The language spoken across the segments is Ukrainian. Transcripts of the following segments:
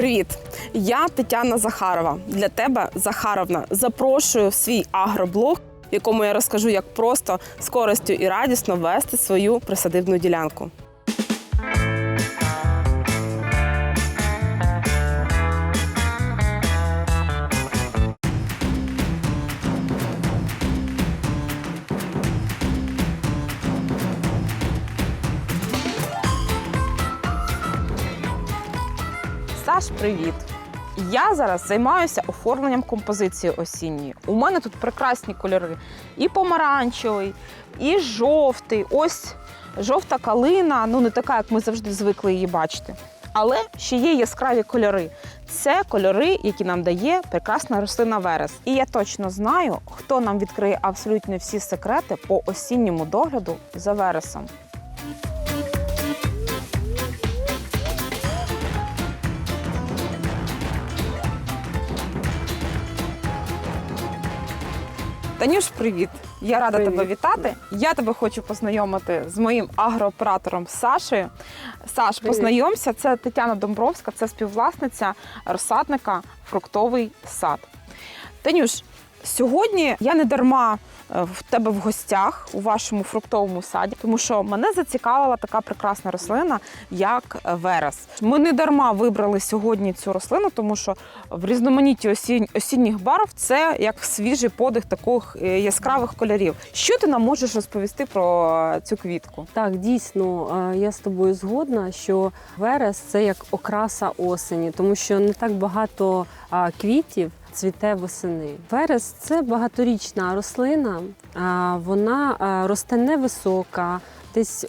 Привіт! Я Тетяна Захарова. Для тебе, Захаровна, запрошую в свій агроблог, в якому я розкажу, як просто з користю і радісно вести свою присадибну ділянку. Саш, привіт! Я зараз займаюся оформленням композиції осінньої. У мене тут прекрасні кольори: і помаранчевий, і жовтий. Ось жовта калина, ну не така, як ми завжди звикли її бачити. Але ще є яскраві кольори. Це кольори, які нам дає прекрасна рослина верес. І я точно знаю, хто нам відкриє абсолютно всі секрети по осінньому догляду за вересом. Танюш, привіт! Я рада Привіт. тебе вітати. Я тебе хочу познайомити з моїм агрооператором Сашею. Саш, Привіт. познайомся. Це Тетяна Домбровська, це співвласниця розсадника Фруктовий сад. Танюш, сьогодні я не дарма е, в тебе в гостях у вашому фруктовому саді, тому що мене зацікавила така прекрасна рослина, як е, верес. Ми не дарма вибрали сьогодні цю рослину, тому що в різноманітті осінь, осінніх барв це як свіжий подих таких е, яскравих кольорів. Що ти нам можеш розповісти про цю квітку? Так, дійсно, я з тобою згодна, що верес це як окраса осені, тому що не так багато квітів цвіте восени. Верес це багаторічна рослина, вона росте невисока, десь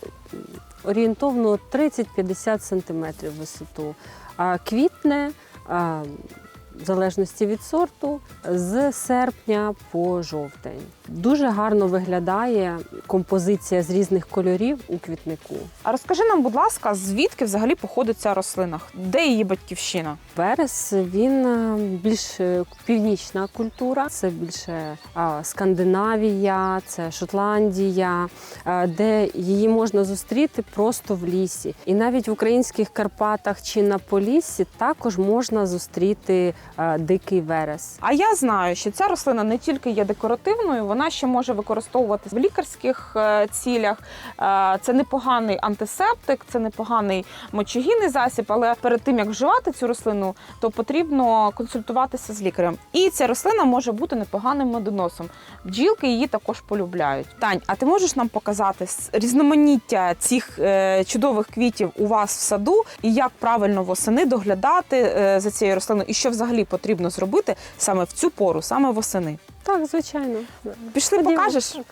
орієнтовно 30-50 см висоту. А квітне. В залежності від сорту з серпня по жовтень. Дуже гарно виглядає композиція з різних кольорів у квітнику. А розкажи нам, будь ласка, звідки взагалі походить ця рослина? Де її батьківщина? Верес він е, більш е, північна культура, це більше Скандинавія, це Шотландія, е, де її можна зустріти просто в лісі. І навіть в українських Карпатах чи на Поліссі також можна зустріти дикий верес. А я знаю, що ця рослина не тільки є декоративною, вона ще може використовуватися в лікарських е, цілях. Е, Це непоганий антисептик, це непоганий мочогінний засіб. Але перед тим як вживати цю рослину, то потрібно консультуватися з лікарем. І ця рослина може бути непоганим медоносом. Бджілки її також полюбляють. Тань, а ти можеш нам показати різноманіття цих е, чудових квітів у вас в саду, і як правильно восени доглядати е, за цією рослиною, і що взагалі потрібно зробити саме в цю пору, саме восени? Так, звичайно. Пішли, Ходімо. покажеш? Так.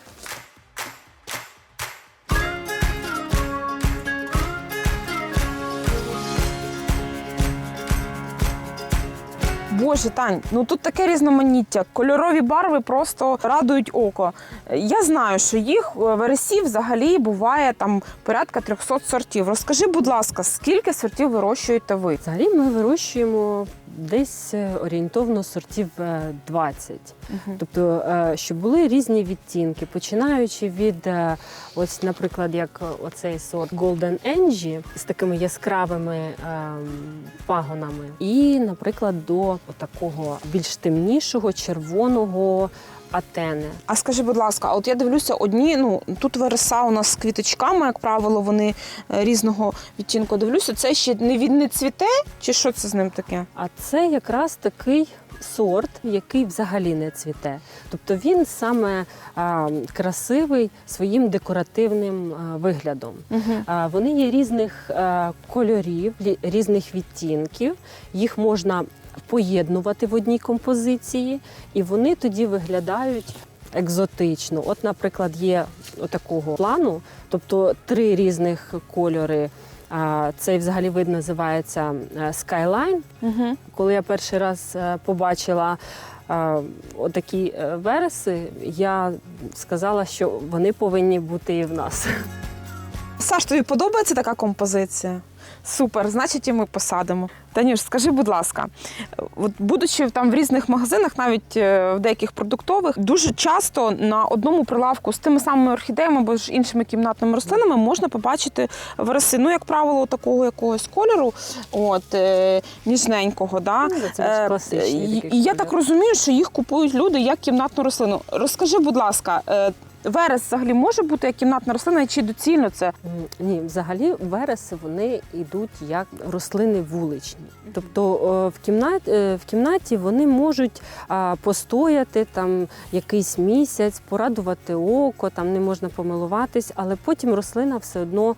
Боже, Тань, ну тут таке різноманіття. Кольорові барви просто радують око. Я знаю, що їх е, вересів взагалі буває там порядка 300 сортів. Розкажи, будь ласка, скільки сортів вирощуєте ви? Взагалі ми вирощуємо десь е, орієнтовно сортів 20. Угу. Тобто, е, щоб були різні відтінки, починаючи від, е, ось, наприклад, як оцей сорт Golden Engie з такими яскравими ем, пагонами, і, наприклад, до такого більш темнішого червоного атени. А скажи, будь ласка, а от я дивлюся, одні, ну тут вереса у нас з квіточками, як правило, вони е, різного відтінку. Дивлюся, це ще не від не цвіте, чи що це з ним таке? А це якраз такий сорт, який взагалі не цвіте. Тобто він саме а, красивий своїм декоративним а, виглядом. Угу. А, Вони є різних а, кольорів, різних відтінків. Їх можна поєднувати в одній композиції, і вони тоді виглядають. Екзотично, от, наприклад, є такого плану, тобто три різних кольори. Цей взагалі вид називається е, Skyline. Угу. Коли я перший раз е, побачила е, отакі вереси, я сказала, що вони повинні бути і в нас. Саш, тобі подобається така композиція? Супер, значить, і ми посадимо. Танюш, скажи, будь ласка, от будучи там в різних магазинах, навіть е, в деяких продуктових, дуже часто на одному прилавку з тими самими орхідеями або ж іншими кімнатними рослинами можна побачити вереси, ну, як правило, такого якогось кольору, от е, ніжненького. Да? Ну, це Е, і- І я так розумію, що їх купують люди як кімнатну рослину. Розкажи, будь ласка, верес взагалі може бути як кімнатна рослина, і чи доцільно це? Ні, взагалі вереси вони йдуть як рослини вуличні. Тобто е, в кімнаті, в кімнаті вони можуть постояти там якийсь місяць, порадувати око, там не можна помилуватись, але потім рослина все одно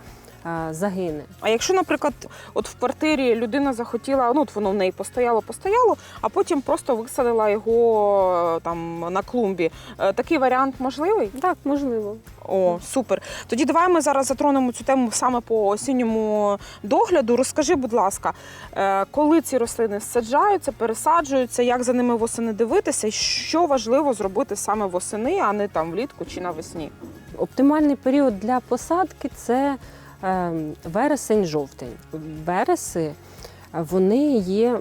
загине. А якщо, наприклад, от в квартирі людина захотіла, ну от воно в неї постояло, постояло, а потім просто висадила його е, там на клумбі. Е, Такий варіант можливий? Так, можливо. О, супер. Тоді давай ми зараз затронемо цю тему саме по осінньому догляду. Розкажи, будь ласка, е, коли ці рослини саджаються, пересаджуються, як за ними восени дивитися, і що важливо зробити саме восени, а не там влітку чи навесні? Оптимальний період для посадки це е, вересень-жовтень. Вереси вони є,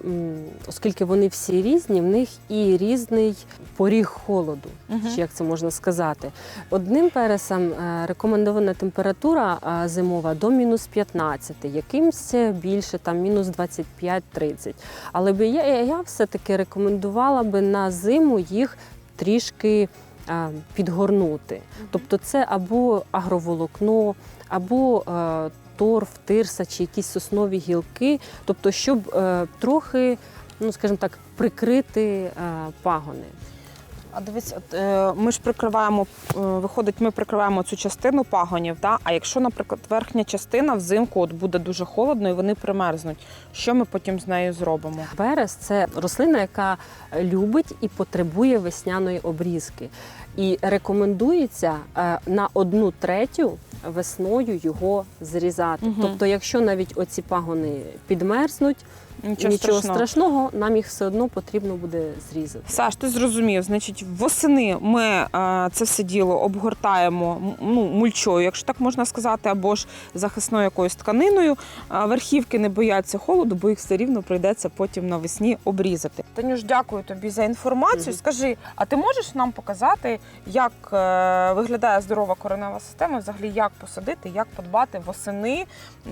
оскільки вони всі різні, в них і різний поріг холоду, чи як це можна сказати. Одним вересам е, рекомендована температура е, зимова до мінус 15, якимсь більше там мінус 25-30. Але би я, я, все-таки рекомендувала би на зиму їх трішки е, підгорнути. Тобто це або агроволокно, або е, торф, тирса чи якісь соснові гілки, тобто, щоб е, трохи, ну скажімо так, прикрити е, пагони. А дивись, от, е, ми ж прикриваємо, е, виходить, ми прикриваємо цю частину пагонів. Да? А якщо, наприклад, верхня частина взимку от буде дуже холодно і вони примерзнуть, що ми потім з нею зробимо? Верес це рослина, яка любить і потребує весняної обрізки. І рекомендується е, на одну третю весною його зрізати. Тобто, якщо навіть оці пагони підмерзнуть, Нічого, нічого страшного. страшного, нам їх все одно потрібно буде зрізати. Саш, ти зрозумів, значить, восени ми е, це все діло обгортаємо ну, мульчою, якщо так можна сказати, або ж захисною якоюсь тканиною. А верхівки не бояться холоду, бо їх все рівно прийдеться потім навесні обрізати. Танюш, дякую тобі за інформацію. Мгм. Скажи, а ти можеш нам показати, як е, виглядає здорова коренева система, взагалі як посадити, як подбати восени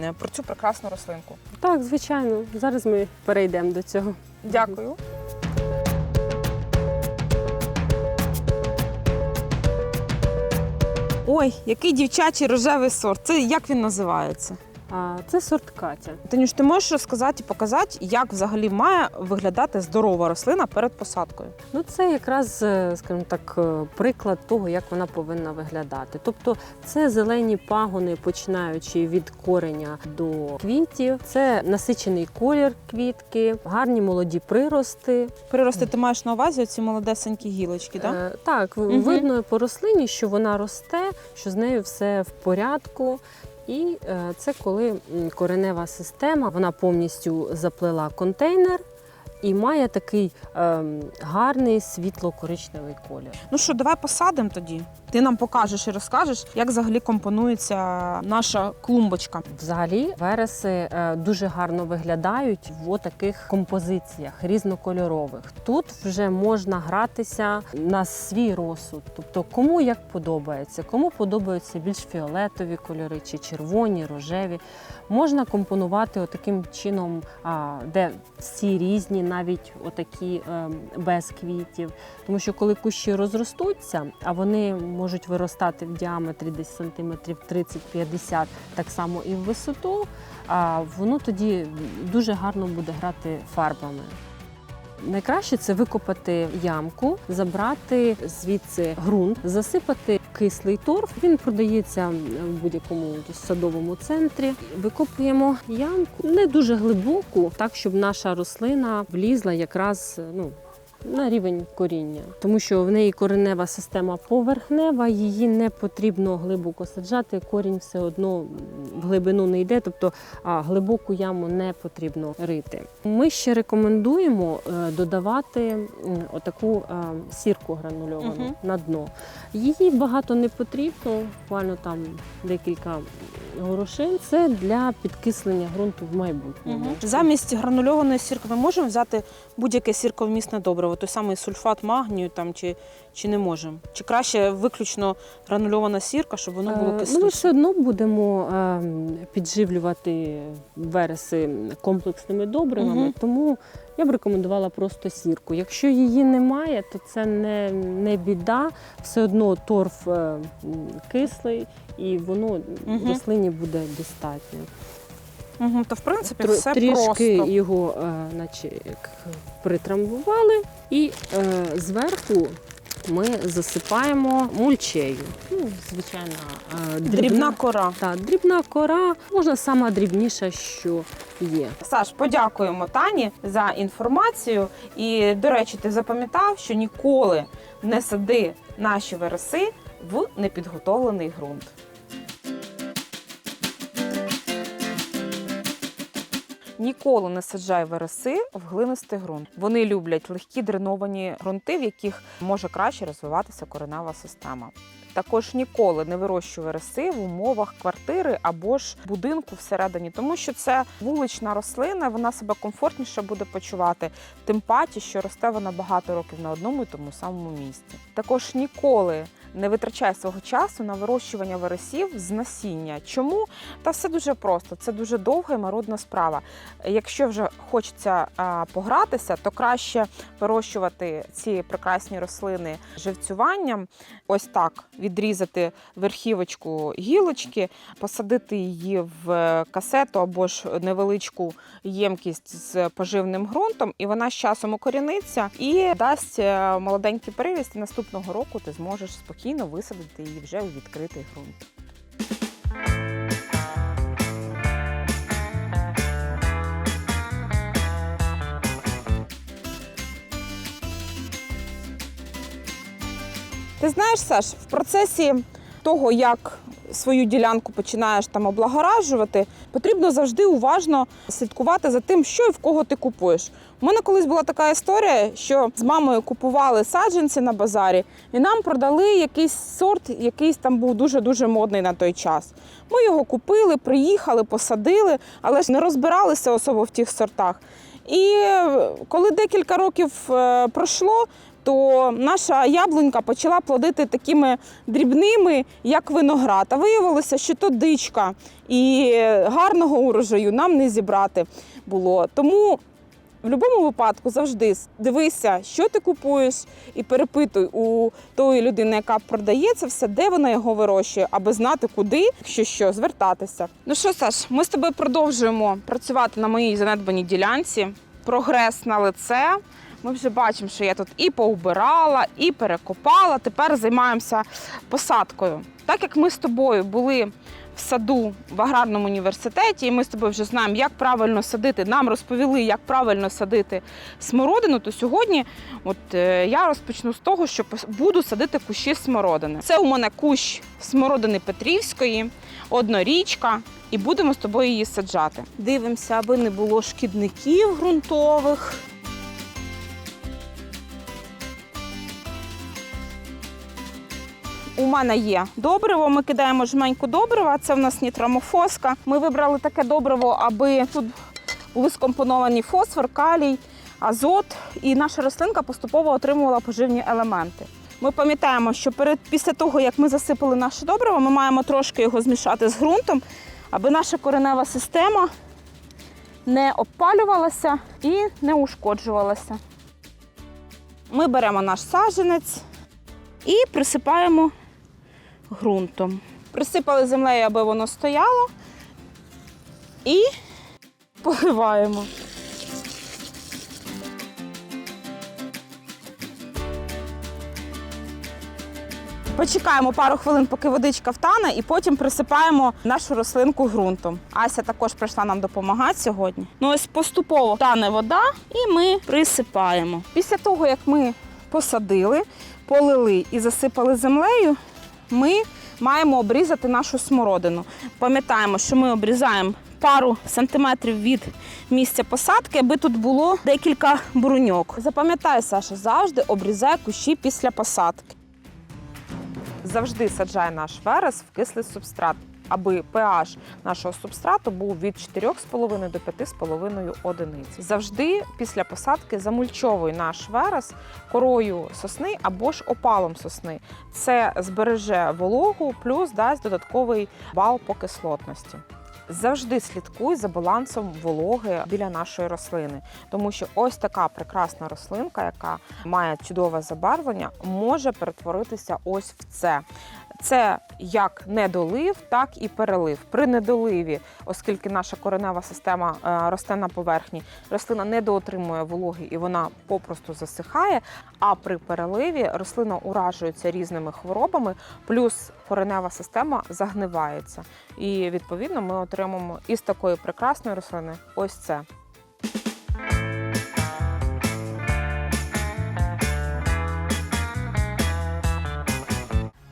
е, про цю прекрасну рослинку? Так, звичайно, зараз ми перейдемо до цього. Дякую. Ой, який дівчачий рожевий сорт. Це як він називається? А це сорт Катя. Танюш, ти можеш розказати і показати, як взагалі має виглядати здорова рослина перед посадкою? Ну, це якраз, е, скажімо так, е, приклад того, як вона повинна виглядати. Тобто, це зелені пагони, починаючи від кореня до квітів, це насичений колір квітки, гарні молоді прирости. Прирости ти маєш на увазі оці молодесенькі гілочки, так? Е, так, Мгм. видно по рослині, що вона росте, що з нею все в порядку. І е, це коли коренева система вона повністю заплела контейнер і має такий ем, гарний світло-коричневий колір. Ну що, давай посадимо тоді. Ти нам покажеш і розкажеш, як взагалі компонується наша клумбочка. Взагалі, вереси е, дуже гарно виглядають в таких композиціях різнокольорових. Тут вже можна гратися на свій розсуд, тобто кому як подобається, кому подобаються більш фіолетові кольори чи червоні, рожеві. Можна компонувати отаким чином, а, де всі різні, навіть отакі ем, без квітів. Тому що коли кущі розростуться, а вони можуть виростати в діаметрі десь сантиметрів 30-50, так само і в висоту, а воно тоді дуже гарно буде грати фарбами. Найкраще це викопати ямку, забрати звідси ґрунт, засипати кислий торф. Він продається в будь-якому садовому центрі. Викопуємо ямку не дуже глибоку, так щоб наша рослина влізла якраз ну. На рівень коріння, тому що в неї коренева система поверхнева, її не потрібно глибоко саджати. Корінь все одно в глибину не йде, тобто а, глибоку яму не потрібно рити. Ми ще рекомендуємо е, додавати отаку е, сірку гранульовану Мгм. на дно. Її багато не потрібно, буквально там декілька горошин це для підкислення ґрунту в майбутньому. Замість гранульованої сірки ми можемо взяти будь-яке сірковмісне добриво, той самий сульфат магнію там, чи, чи не можемо? Чи краще виключно гранульована сірка, щоб воно було Е, Ну, ми все одно будемо е, підживлювати вереси комплексними добривами, Мгм. тому я б рекомендувала просто сірку. Якщо її немає, то це не, не біда. Все одно торф е, кислий і воно угу. рослині буде достатньо. Угу, то в принципі Тр- все трішки просто. його е, наче, як притрамбували, і е, зверху ми засипаємо мульчею. Ну, звичайно, дрібна, Дрібна кора. та, дрібна кора, можна сама дрібніша, що є. Саш, подякуємо Тані за інформацію. І, до речі, ти запам'ятав, що ніколи не сади наші вереси в непідготовлений ґрунт. Ніколи не саджай вереси в глинистий ґрунт. Вони люблять легкі дреновані ґрунти, в яких може краще розвиватися коренева система. Також ніколи не вирощуй вереси в умовах квартири або ж будинку всередині, тому що це вулична рослина, вона себе комфортніше буде почувати, тим паче, що росте вона багато років на одному і тому самому місці. Також ніколи не витрачай свого часу на вирощування вересів з насіння. Чому? Та все дуже просто. Це дуже довга і марудна справа. Якщо вже хочеться погратися, то краще вирощувати ці прекрасні рослини живцюванням. Ось так відрізати верхівочку гілочки, посадити її в касету або ж невеличку ємкість з поживним ґрунтом, і вона з часом укоріниться і дасть е, молоденький приріст. І наступного року ти зможеш спокійно висадити її вже у відкритий ґрунт. Ти знаєш, Саш, в процесі того, як свою ділянку починаєш там облагоражувати, потрібно завжди уважно слідкувати за тим, що і в кого ти купуєш. У мене колись була така історія, що з мамою купували саджанці на базарі, і нам продали якийсь сорт, якийсь там був дуже-дуже модний на той час. Ми його купили, приїхали, посадили, але ж не розбиралися особо в тих сортах. І коли декілька років е, пройшло, то наша яблунька почала плодити такими дрібними, як виноград. А виявилося, що то дичка, і гарного урожаю нам не зібрати було. Тому в будь-якому випадку завжди дивися, що ти купуєш, і перепитуй у тої людини, яка продає це все, де вона його вирощує, аби знати, куди, якщо що, звертатися. Ну що, Саш, ми з тобою продовжуємо працювати на моїй занедбаній ділянці. Прогрес на лице. Ми вже бачимо, що я тут і поубирала, і перекопала. Тепер займаємося посадкою. Так як ми з тобою були в саду в аграрному університеті, і ми з тобою вже знаємо, як правильно садити. Нам розповіли, як правильно садити смородину. То сьогодні, от е, я розпочну з того, що буду садити кущі смородини. Це у мене кущ смородини Петрівської, однорічка, і будемо з тобою її саджати. Дивимося, аби не було шкідників ґрунтових. У мене є добриво. Ми кидаємо жменьку добрива. Це в нас нітрамофоска. Ми вибрали таке добриво, аби тут були скомпоновані фосфор, калій, азот, і наша рослинка поступово отримувала поживні елементи. Ми пам'ятаємо, що перед після того, як ми засипали наше добриво, ми маємо трошки його змішати з ґрунтом, аби наша коренева система не обпалювалася і не ушкоджувалася. Ми беремо наш саджанець і присипаємо ґрунтом. Присипали землею, аби воно стояло, і поливаємо. Почекаємо пару хвилин, поки водичка втане, і потім присипаємо нашу рослинку ґрунтом. Ася також прийшла нам допомагати сьогодні. Ну ось поступово тане вода, і ми присипаємо. Після того, як ми посадили, полили і засипали землею, ми маємо обрізати нашу смородину. Пам'ятаємо, що ми обрізаємо пару сантиметрів від місця посадки, аби тут було декілька бруньок. Запам'ятай, Саша, завжди обрізай кущі після посадки. Завжди саджай наш верес в кислий субстрат. Аби pH нашого субстрату був від 4,5 до 5,5 одиниць. Завжди після посадки замульчовуй наш верес корою сосни або ж опалом сосни. Це збереже вологу, плюс дасть додатковий бал по кислотності. Завжди слідкуй за балансом вологи біля нашої рослини, тому що ось така прекрасна рослинка, яка має чудове забарвлення, може перетворитися ось в це. Це як недолив, так і перелив. При недоливі, оскільки наша коренева система е, росте на поверхні, рослина недоотримує вологи і вона попросту засихає. А при переливі рослина уражується різними хворобами, плюс коренева система загнивається. І відповідно ми отримаємо із такої прекрасної рослини ось це.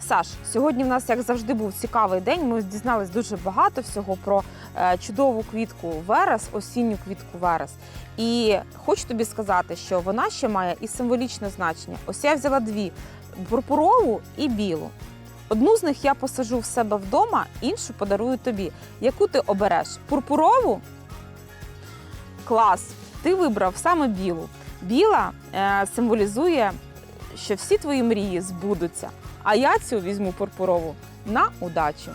Саш, сьогодні в нас, як завжди, був цікавий день. Ми дізнались дуже багато всього про е, чудову квітку Верес, осінню квітку Верес. І хочу тобі сказати, що вона ще має і символічне значення. Ось я взяла дві пурпурову і білу. Одну з них я посажу в себе вдома, іншу подарую тобі. Яку ти обереш? Пурпурову? Клас! Ти вибрав саме білу. Біла е, символізує, що всі твої мрії збудуться. А я цю візьму пурпурову на удачу.